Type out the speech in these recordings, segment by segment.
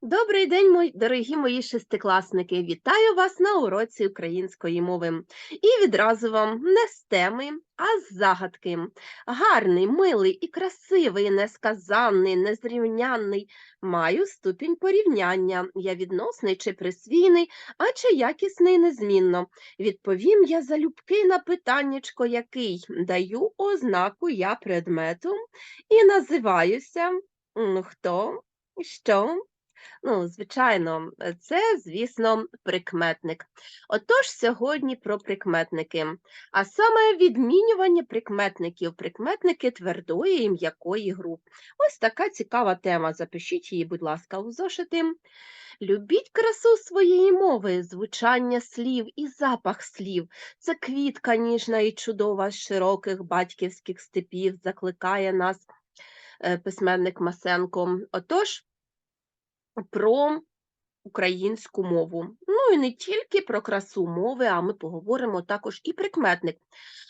Добрий день, мої дорогі мої шестикласники! Вітаю вас на уроці української мови. І відразу вам не з теми, а з загадки. Гарний, милий і красивий, несказанний, незрівнянний. Маю ступінь порівняння. Я відносний чи присвійний, а чи якісний незмінно. Відповім я залюбки на питаннячко який. Даю ознаку я предмету і називаюся хто, що. Ну, звичайно, це, звісно, прикметник. Отож, сьогодні про прикметники, а саме відмінювання прикметників, прикметники твердої і м'якої груп. Ось така цікава тема. Запишіть її, будь ласка, у зошити. Любіть красу своєї мови, звучання слів і запах слів. Це квітка ніжна і чудова з широких батьківських степів, закликає нас е, письменник Масенко. Отож, про українську мову. Ну і не тільки про красу мови, а ми поговоримо також і прикметник.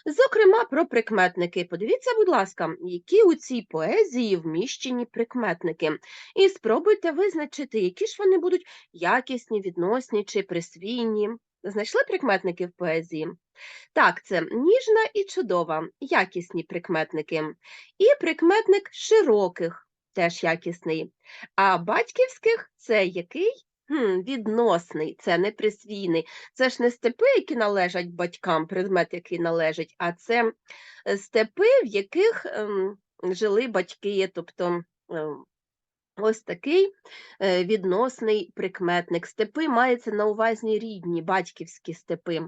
Зокрема, про прикметники. Подивіться, будь ласка, які у цій поезії вміщені прикметники. І спробуйте визначити, які ж вони будуть якісні, відносні чи присвійні. Знайшли прикметники в поезії? Так, це ніжна і чудова, якісні прикметники. І прикметник широких, теж якісний. А батьківських це який? Хм, відносний, це не присвійний. Це ж не степи, які належать батькам, предмет, який належить, а це е, степи, в яких ем, жили батьки, тобто ем, ось такий е, відносний прикметник. Степи мається на увазі рідні, батьківські степи.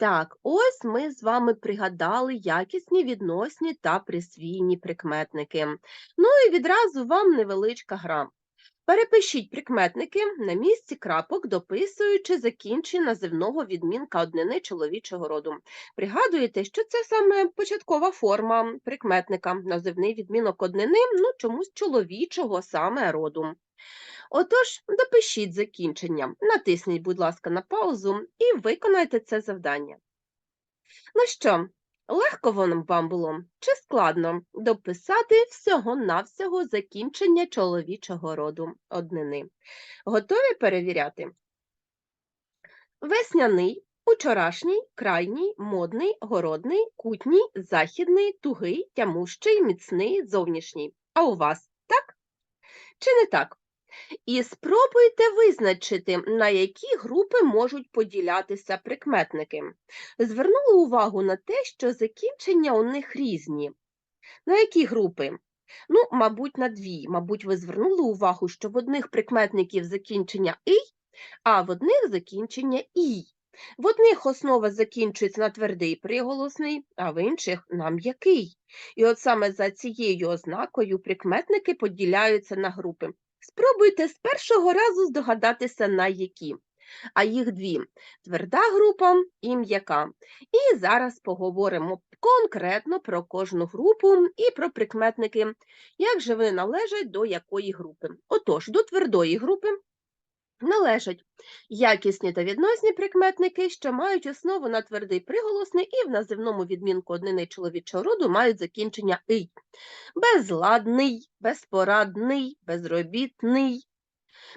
Так, ось ми з вами пригадали якісні, відносні та присвійні прикметники. Ну і відразу вам невеличка гра. Перепишіть прикметники на місці крапок, дописуючи закінчення називного відмінка однини чоловічого роду. Пригадуєте, що це саме початкова форма прикметника, називний відмінок однини, ну чомусь чоловічого саме роду. Отож, допишіть закінчення, натисніть, будь ласка, на паузу і виконайте це завдання. Ну що, легко воно вам було чи складно дописати всього-навсього закінчення чоловічого роду однини? Готові перевіряти? Весняний, учорашній, крайній, модний, городний, кутній, західний, тугий, тямущий, міцний, зовнішній. А у вас так? Чи не так? І спробуйте визначити, на які групи можуть поділятися прикметники. Звернули увагу на те, що закінчення у них різні. На які групи? Ну, мабуть, на дві. Мабуть, ви звернули увагу, що в одних прикметників закінчення «ий», а в одних закінчення «ій». В одних основа закінчується на твердий приголосний, а в інших на м'який. І от саме за цією ознакою прикметники поділяються на групи. Спробуйте з першого разу здогадатися, на які. А їх дві тверда група і м'яка. І зараз поговоримо конкретно про кожну групу і про прикметники, як же вони належать до якої групи. Отож, до твердої групи належать якісні та відносні прикметники, що мають основу на твердий приголосний і в називному відмінку однини чоловічого роду мають закінчення «ий». Безладний, безпорадний, безробітний.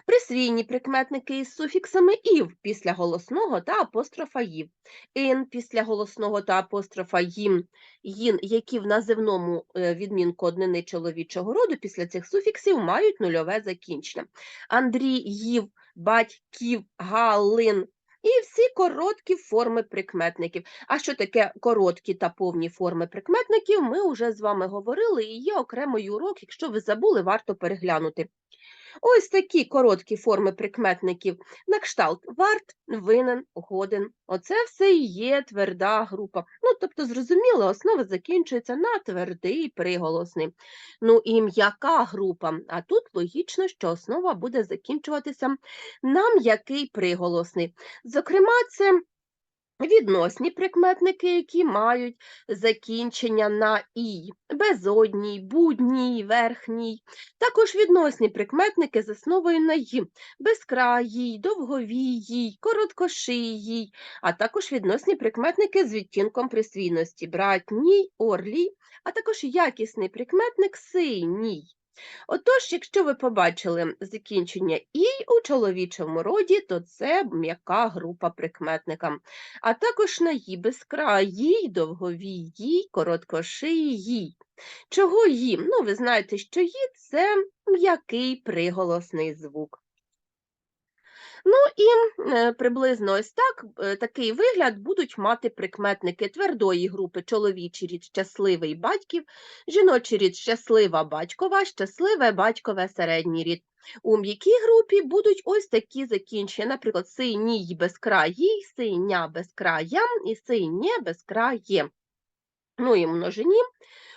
Присвійні прикметники із суфіксами ів після голосного та апострофа їв, ін після голосного та апострофа їм, їн, які в називному е, відмінку однини чоловічого роду після цих суфіксів мають нульове закінчення. Андрій їв, батьків, галин. І всі короткі форми прикметників. А що таке короткі та повні форми прикметників, ми вже з вами говорили, і є окремий урок, якщо ви забули, варто переглянути. Ось такі короткі форми прикметників на кшталт варт, винен, годен. Оце все і є тверда група. Ну, тобто, зрозуміло, основа закінчується на твердий приголосний. Ну і м'яка група, а тут логічно, що основа буде закінчуватися на м'який приголосний. Зокрема, це Відносні прикметники, які мають закінчення на і, безодній, будній, верхній. Також відносні прикметники з основою на й, безкраїй, довговій, короткошиїй, а також відносні прикметники з відтінком присвійності братній, орлій, а також якісний прикметник синій. Отож, якщо ви побачили закінчення і у чоловічому роді, то це м'яка група прикметника. А також на «ї» безкраї, довговій їй, короткошиї їй. Чого їм? Ну, ви знаєте, що «ї» – це м'який приголосний звук. Ну і е, приблизно ось так, е, такий вигляд будуть мати прикметники твердої групи чоловічий рід щасливий батьків, жіночий рід щаслива батькова, щасливе батькове середній рід. У м'якій групі будуть ось такі закінчення, наприклад, синій безкраїй, синя безкрая і синє безкрає. Ну і множині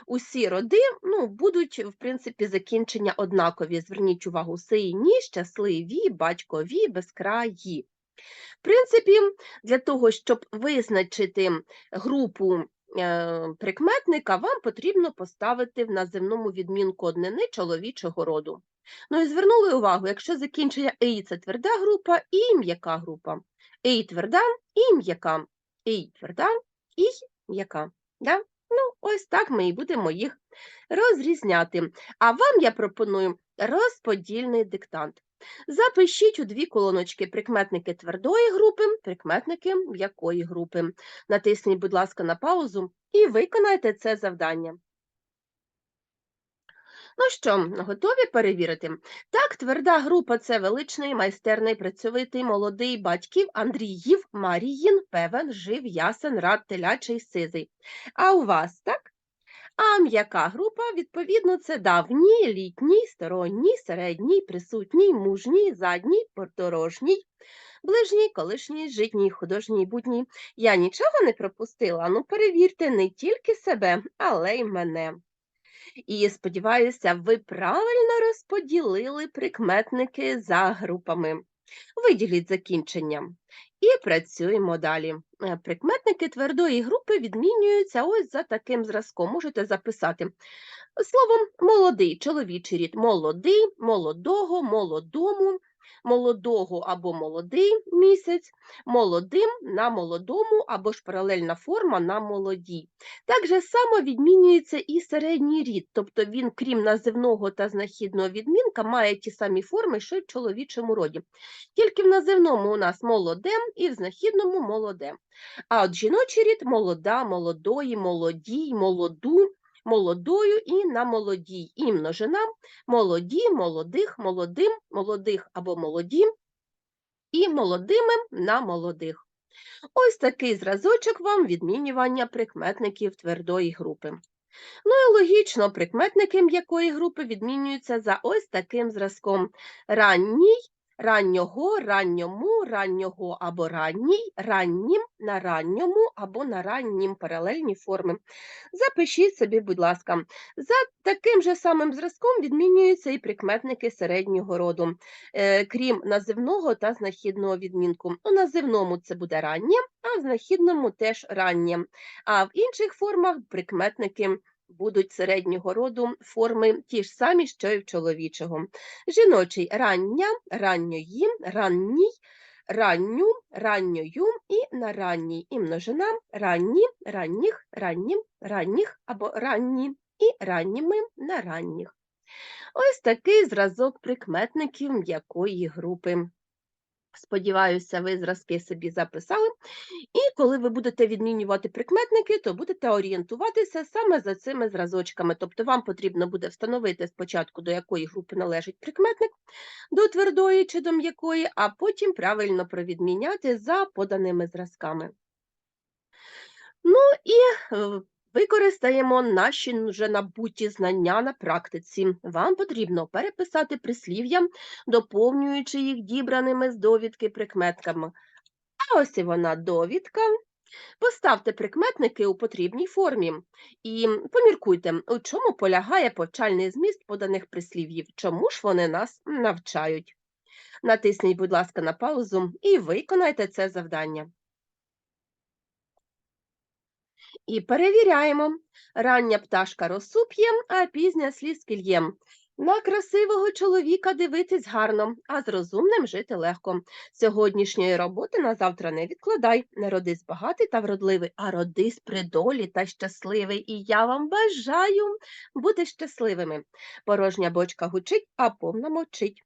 усі роди ну, будуть, в принципі, закінчення однакові. Зверніть увагу, сині, щасливі, батькові, безкраї. В принципі, для того, щоб визначити групу е, прикметника, вам потрібно поставити в називному відмінку однини чоловічого роду. Ну і звернули увагу, якщо закінчення «ей» – це тверда група і м'яка група. «Ей» тверда і м'яка. «Ей» тверда і м'яка. Да? Ну, ось так ми і будемо їх розрізняти. А вам я пропоную розподільний диктант. Запишіть у дві колоночки прикметники твердої групи, прикметники м'якої групи. Натисніть, будь ласка, на паузу і виконайте це завдання. Ну що, готові перевірити? Так, тверда група це величний, майстерний, працьовитий, молодий батьків Андріїв, Маріїн, певен, жив, ясен, рад, телячий, сизий. А у вас, так? А м'яка група, відповідно, це давній, літній, сторонній, середній, присутній, мужній, задній, подорожній, ближній, колишній, житній, художній, будній. Я нічого не пропустила, ну перевірте не тільки себе, але й мене. І сподіваюся, ви правильно розподілили прикметники за групами. Виділіть закінчення. І працюємо далі. Е, Прикметники твердої групи відмінюються ось за таким зразком. Можете записати словом молодий, чоловічий рід молодий, молодого, молодому, молодого або молодий місяць, молодим на молодому або ж паралельна форма на молодій. Так же само відмінюється і середній рід, тобто він, крім називного та знахідного відмінка, має ті самі форми, що й в чоловічому роді. Тільки в називному у нас молодем і в знахідному молодем. А от жіночий рід молода, молодої, молодій, молоду, молодою і на молодій. І множина молоді, молодих, молодим, молодих або молоді, і молодими на молодих. Ось такий зразочок вам відмінювання прикметників твердої групи. Ну і логічно, прикметники м'якої групи відмінюються за ось таким зразком. Ранній, раннього, ранньому, раннього або ранній, раннім, на ранньому або на раннім паралельні форми. Запишіть собі, будь ласка. За таким же самим зразком відмінюються і прикметники середнього роду, е, крім називного та знахідного відмінку. У називному це буде раннє, а в знахідному теж раннє. А в інших формах прикметники будуть середнього роду форми ті ж самі, що й в чоловічого. Жіночий рання, ранньої, ранній, ранню, ранньою і на ранній. І множина ранні, ранніх, раннім, ранніх або ранні і ранніми на ранніх. Ось такий зразок прикметників м'якої групи. Сподіваюся, ви зразки собі записали. І коли ви будете відмінювати прикметники, то будете орієнтуватися саме за цими зразочками. Тобто вам потрібно буде встановити спочатку, до якої групи належить прикметник, до твердої чи до м'якої, а потім правильно провідміняти за поданими зразками. Ну і е, Використаємо наші вже набуті знання на практиці. Вам потрібно переписати прислів'я, доповнюючи їх дібраними з довідки прикметками. А ось і вона довідка. Поставте прикметники у потрібній формі і поміркуйте, у чому полягає повчальний зміст поданих прислів'їв, чому ж вони нас навчають. Натисніть, будь ласка, на паузу і виконайте це завдання. І перевіряємо. Рання пташка розсуп'є, а пізня слізки л'єм. На красивого чоловіка дивитись гарно, а з розумним жити легко. Сьогоднішньої роботи на завтра не відкладай. Не родись багатий та вродливий, а родись при долі та щасливий. І я вам бажаю бути щасливими. Порожня бочка гучить, а повна мовчить.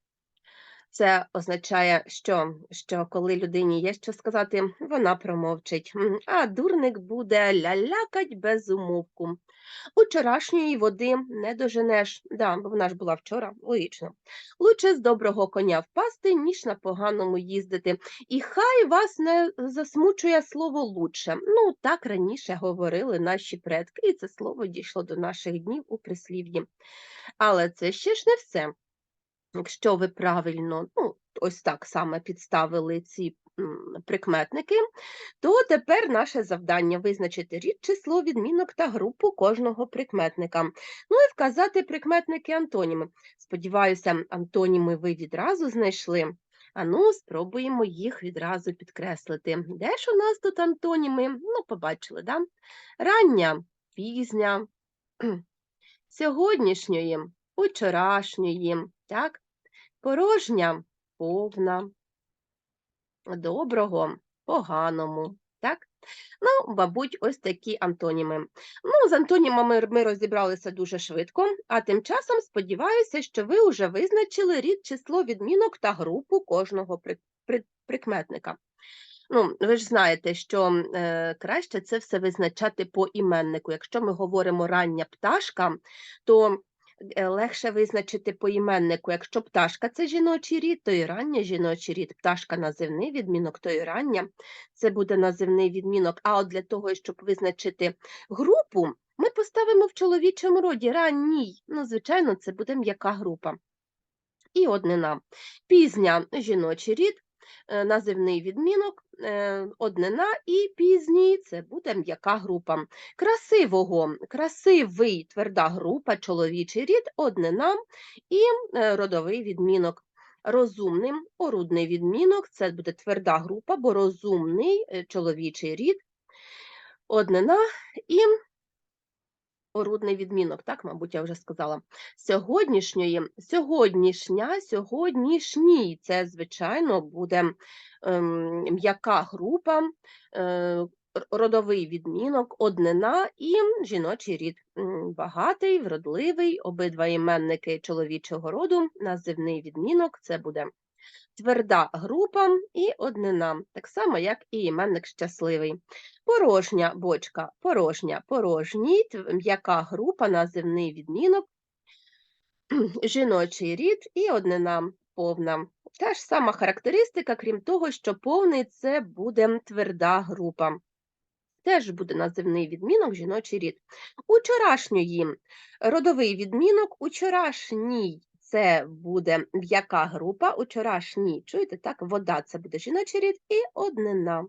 Це означає, що, що коли людині є що сказати, вона промовчить, а дурник буде лялякать без умовку. Учорашньої води не доженеш, да, бо вона ж була вчора, логічно. Лучше з доброго коня впасти, ніж на поганому їздити. І хай вас не засмучує слово лучше. Ну, так раніше говорили наші предки, і це слово дійшло до наших днів у прислів'ї. Але це ще ж не все. Якщо ви правильно, ну, ось так саме підставили ці прикметники, то тепер наше завдання визначити рід, число, відмінок та групу кожного прикметника. Ну і вказати прикметники антоніми. Сподіваюся, антоніми ви відразу знайшли. А ну, спробуємо їх відразу підкреслити. Де ж у нас тут антоніми? Ну, побачили, да? Рання, пізня, сьогоднішньої, учорашньої, так? Порожня, повна, доброго, поганому, так? Ну, мабуть, ось такі антоніми. Ну, з антонімами ми розібралися дуже швидко, а тим часом сподіваюся, що ви вже визначили рід, число відмінок та групу кожного при- при- прикметника. Ну, ви ж знаєте, що е, краще це все визначати по іменнику. Якщо ми говоримо рання пташка, то легше визначити по іменнику. Якщо пташка це жіночий рід, то і рання жіночий рід. Пташка називний відмінок, то і рання це буде називний відмінок. А от для того, щоб визначити групу, ми поставимо в чоловічому роді ранній. Ну, звичайно, це буде м'яка група. І однина. Пізня жіночий рід, е, називний відмінок, е, однина і пізній це буде м'яка група. Красивого, красивий тверда група, чоловічий рід, однина і е, родовий відмінок. Розумним, орудний відмінок це буде тверда група, бо розумний е, чоловічий рід, однина і орудний відмінок, так, мабуть, я вже сказала. Сьогоднішньої, сьогоднішня, сьогоднішній це, звичайно, буде ем, м'яка група, е, родовий відмінок, однина і жіночий рід. Багатий, вродливий, обидва іменники чоловічого роду, називний відмінок це буде тверда група і однина, так само, як і іменник щасливий. Порожня бочка, порожня, порожній, м'яка група, називний відмінок, жіночий рід і однина повна. Та ж сама характеристика, крім того, що повний це буде тверда група. Теж буде називний відмінок жіночий рід. Учорашньої родовий відмінок, учорашній це буде м'яка група, учорашній, чуєте, так, вода це буде жіночий рід і однина.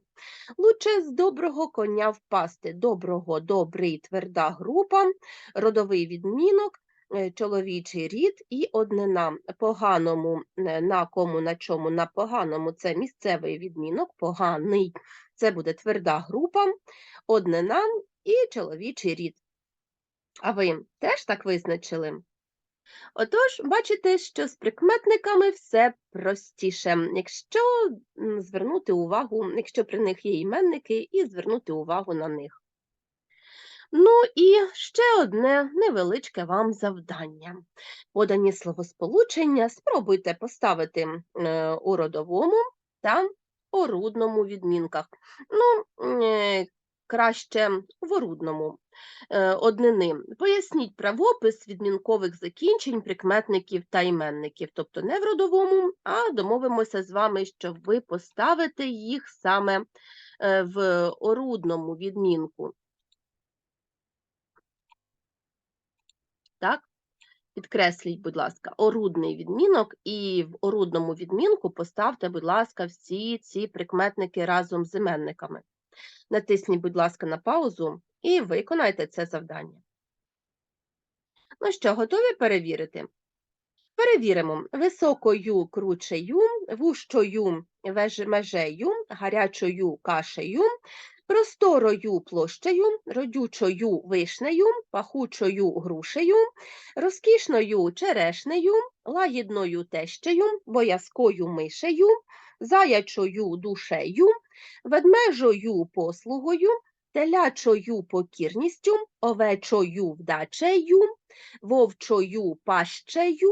Лучше з доброго коня впасти. Доброго, добрий, тверда група, родовий відмінок, е, чоловічий рід і однина. Поганому е, на кому, на чому, на поганому це місцевий відмінок, поганий це буде тверда група, однина і чоловічий рід. А ви теж так визначили? Отож, бачите, що з прикметниками все простіше, якщо звернути увагу, якщо при них є іменники, і звернути увагу на них. Ну і ще одне невеличке вам завдання. Подані словосполучення спробуйте поставити е, у родовому та орудному відмінках. Ну, е, краще в орудному однини. Поясніть правопис відмінкових закінчень, прикметників та іменників, тобто не в родовому, а домовимося з вами, що ви поставите їх саме е, в орудному відмінку. Так? Підкресліть, будь ласка, орудний відмінок, і в орудному відмінку поставте, будь ласка, всі ці прикметники разом з іменниками. Натисніть, будь ласка, на паузу і виконайте це завдання. Ну що, готові перевірити? Перевіримо високою кручею, вущою межею, гарячою кашею, просторою площею, родючою вишнею, пахучою грушею, розкішною черешнею, лагідною тещею, боязкою мишею, заячою душею, ведмежою послугою, телячою покірністю, овечою вдачею, вовчою пащею,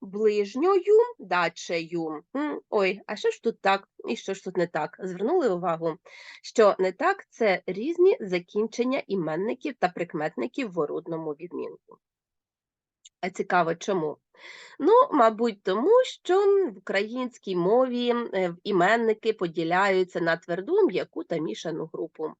ближньою дачею. Ой, а що ж тут так і що ж тут не так? Звернули увагу, що не так це різні закінчення іменників та прикметників в орудному відмінку. А цікаво, чому? Ну, мабуть, тому що в українській мові е, іменники поділяються на тверду, м'яку та мішану групу.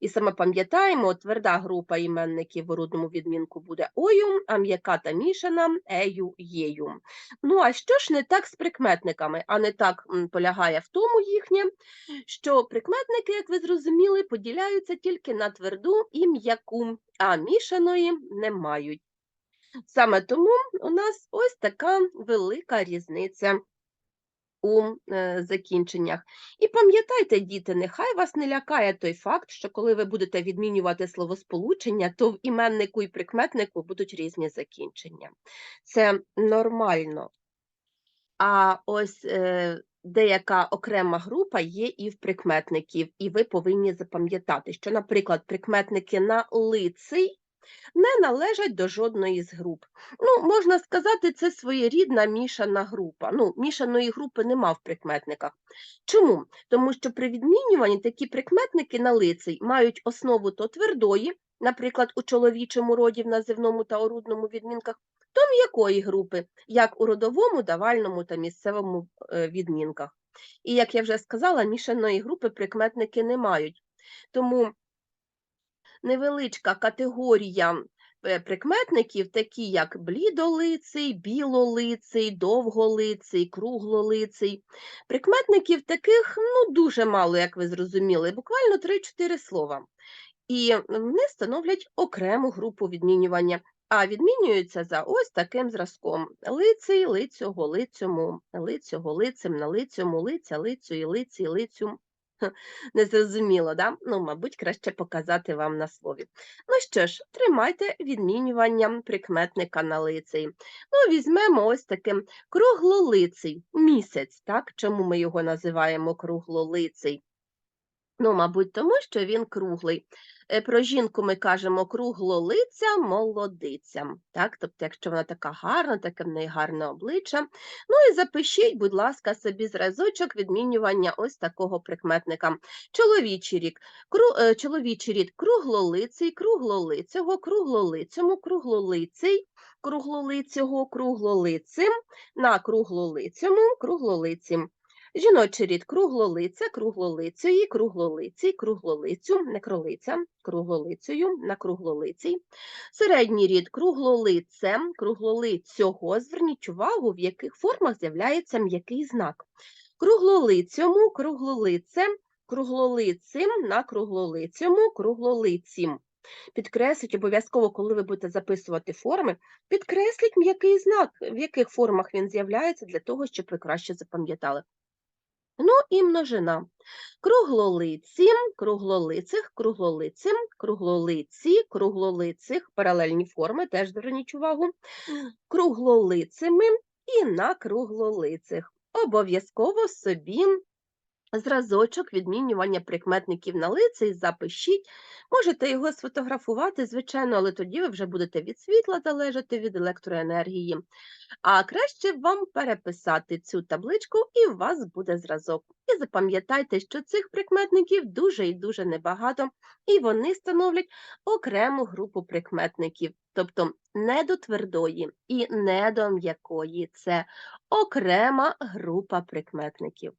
І саме пам'ятаємо, тверда група іменників в орудному відмінку буде ою, а м'яка та мішана ею, єю. Ну, а що ж не так з прикметниками? А не так полягає в тому їхнє, що прикметники, як ви зрозуміли, поділяються тільки на тверду і м'яку, а мішаної не мають. Саме тому у нас ось така велика різниця у е, закінченнях. І пам'ятайте, діти, нехай вас не лякає той факт, що коли ви будете відмінювати словосполучення, то в іменнику і прикметнику будуть різні закінчення. Це нормально. А ось е, деяка окрема група є і в прикметників, і ви повинні запам'ятати, що, наприклад, прикметники на лиций не належать до жодної з груп. Ну, можна сказати, це своєрідна мішана група. Ну, мішаної групи нема в прикметниках. Чому? Тому що при відмінюванні такі прикметники на лицей мають основу то твердої, наприклад, у чоловічому роді в називному та орудному відмінках, то м'якої групи, як у родовому, давальному та місцевому е, відмінках. І, як я вже сказала, мішаної групи прикметники не мають. Тому невеличка категорія е, прикметників, такі як блідолиций, білолиций, довголиций, круглолиций. Прикметників таких ну, дуже мало, як ви зрозуміли, буквально 3-4 слова. І вони становлять окрему групу відмінювання, а відмінюються за ось таким зразком: лиций, лицього, лицьому, лицього, лицем, на лицьому, лиця, лицю, лиці, лицю. Незрозуміло, да? Ну, мабуть, краще показати вам на слові. Ну що ж, тримайте відмінювання прикметника на лицей. Ну, візьмемо ось таким круглолиций місяць, так? Чому ми його називаємо круглолиций? Ну, мабуть, тому що він круглий. Е, Про жінку ми кажемо круглолиця молодиця. Так? Тобто, якщо вона така гарна, таке в неї гарне обличчя. Ну і запишіть, будь ласка, собі зразочок відмінювання ось такого прикметника. Чоловічий рік, кру, е, чоловічий рід круглолиций, круглолицього, круглолицьому, круглолиций, круглолицього, круглолицим, на круглолицьому, круглолицім. Жіночий рід круглолиця, круглолицеї, круглолицій, круглолицю, не кролиця, круглолицею, на круглолицій. Середній рід круглолицем, круглолицього. Зверніть увагу, в яких формах з'являється м'який знак. Круглолицьому, круглолицем, круглолицим, на круглолицьому, круглолицім. Підкресліть обов'язково, коли ви будете записувати форми, підкресліть м'який знак, в яких формах він з'являється, для того, щоб ви краще запам'ятали. Ну і множина. Круглолиці, круглолицих, круглолицим, круглолиці, круглолицих, паралельні форми, теж зверніть увагу, круглолицими і на круглолицих. Обов'язково собі зразочок відмінювання прикметників на лицей запишіть. Можете його сфотографувати, звичайно, але тоді ви вже будете від світла залежати від електроенергії. А краще вам переписати цю табличку, і у вас буде зразок. І запам'ятайте, що цих прикметників дуже і дуже небагато, і вони становлять окрему групу прикметників, тобто не до твердої і не до м'якої. Це окрема група прикметників.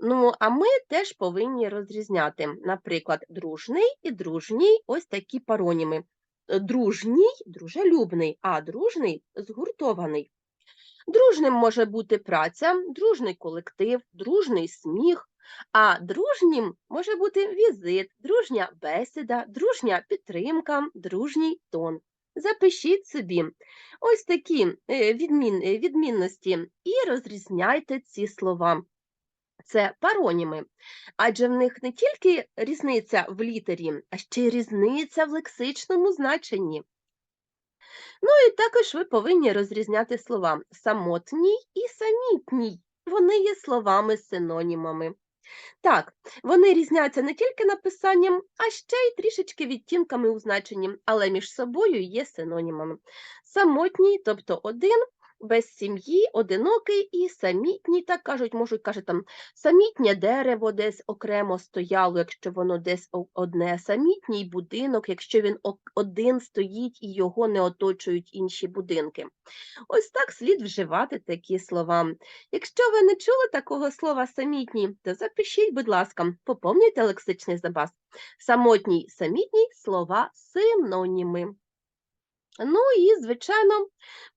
Ну, а ми теж повинні розрізняти, наприклад, дружний і дружній ось такі пароніми. Е, Дружній дружелюбний, а дружний згуртований. Дружним може бути праця, дружний колектив, дружний сміх, а дружнім може бути візит, дружня бесіда, дружня підтримка, дружній тон. Запишіть собі ось такі е, відмін, е, відмінності і розрізняйте ці слова. Це пароніми, адже в них не тільки різниця в літері, а ще й різниця в лексичному значенні. Ну і також ви повинні розрізняти слова самотній і самітній. Вони є словами-синонімами. Так, вони різняться не тільки написанням, а ще й трішечки відтінками у значенні, але між собою є синонімами. Самотній, тобто один, без сім'ї, одинокий і самітній, так кажуть, можуть кажуть там самітнє дерево десь окремо стояло, якщо воно десь одне, самітній будинок, якщо він один стоїть і його не оточують інші будинки. Ось так слід вживати такі слова. Якщо ви не чули такого слова самітній, то запишіть, будь ласка, поповнюйте лексичний запас. Самотній, самітній слова синоніми. Ну і, звичайно,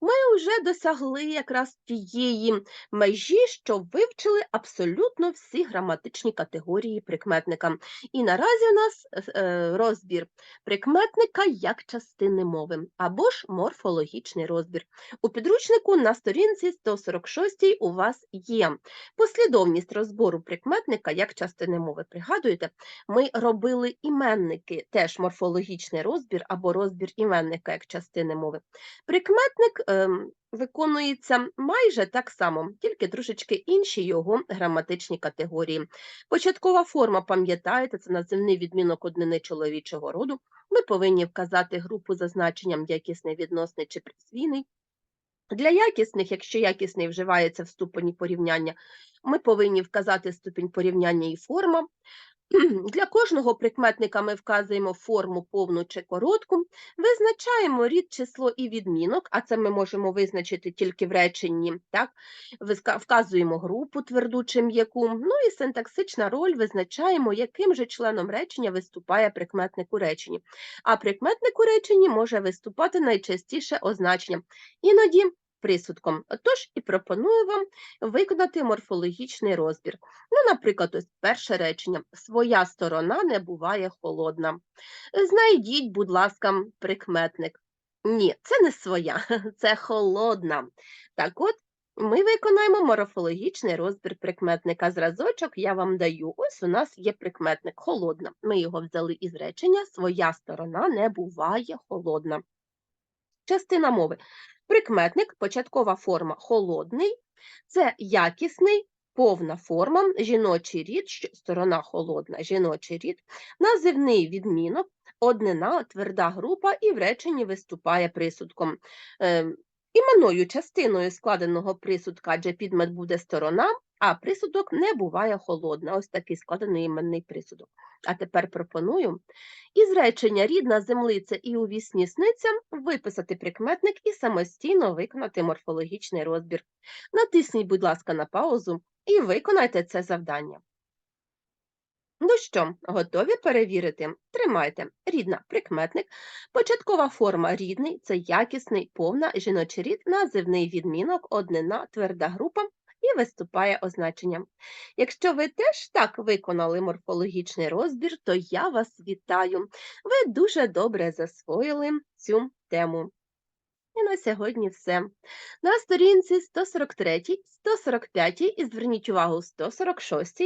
ми вже досягли якраз тієї межі, що вивчили абсолютно всі граматичні категорії прикметника. І наразі у нас е, розбір прикметника як частини мови або ж морфологічний розбір. У підручнику на сторінці 146 у вас є послідовність розбору прикметника як частини мови. Пригадуєте, ми робили іменники, теж морфологічний розбір або розбір іменника як частини мови. Прикметник ем, виконується майже так само, тільки трошечки інші його граматичні категорії. Початкова форма, пам'ятаєте, це називний відмінок однини чоловічого роду. Ми повинні вказати групу за значенням якісний, відносний чи присвійний. Для якісних, якщо якісний вживається в ступені порівняння, ми повинні вказати ступінь порівняння і форма. Для кожного прикметника ми вказуємо форму повну чи коротку, визначаємо рід, число і відмінок, а це ми можемо визначити тільки в реченні. Так? Вказуємо групу тверду чи м'яку, ну і синтаксична роль визначаємо, яким же членом речення виступає прикметник у реченні. А прикметник у реченні може виступати найчастіше означенням, іноді присудком. Тож і пропоную вам виконати морфологічний розбір. Ну, наприклад, ось перше речення. Своя сторона не буває холодна. Знайдіть, будь ласка, прикметник. Ні, це не своя, це холодна. Так от, ми виконаємо морфологічний розбір прикметника. Зразочок я вам даю. Ось у нас є прикметник холодна. Ми його взяли із речення Своя сторона не буває холодна. Частина мови. Прикметник, початкова форма холодний, це якісний, повна форма, жіночий рід, сторона холодна, жіночий рід, називний відмінок, однина, тверда група і в реченні виступає присудком. Е, іменною частиною складеного присудка, адже підмет буде сторона, а присудок не буває холодна. Ось такий складений іменний присудок. А тепер пропоную із речення рідна землиця і у вісні виписати прикметник і самостійно виконати морфологічний розбір. Натисніть, будь ласка, на паузу і виконайте це завдання. Ну що, готові перевірити? Тримайте. Рідна прикметник. Початкова форма рідний це якісний, повна жіночий рід, називний відмінок, однина, тверда група і виступає означенням. Якщо ви теж так виконали морфологічний розбір, то я вас вітаю. Ви дуже добре засвоїли цю тему. І на сьогодні все. На сторінці 143, 145 і зверніть увагу 146,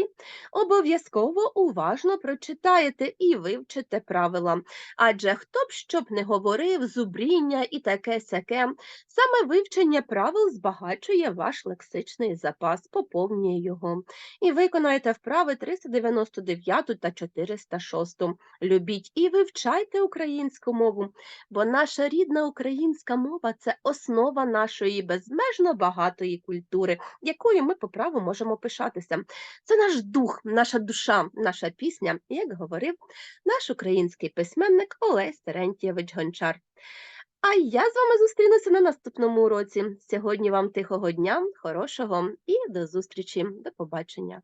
обов'язково уважно прочитаєте і вивчите правила. Адже хто б що б не говорив, зубріння і таке сяке, саме вивчення правил збагачує ваш лексичний запас, поповнює його. І виконаєте вправи 399 та 406. Любіть і вивчайте українську мову, бо наша рідна українська мова це основа нашої безмежно багатої культури, якою ми по праву можемо пишатися. Це наш дух, наша душа, наша пісня, як говорив наш український письменник Олесь Терентьєвич Гончар. А я з вами зустрінуся на наступному уроці. Сьогодні вам тихого дня, хорошого і до зустрічі. До побачення.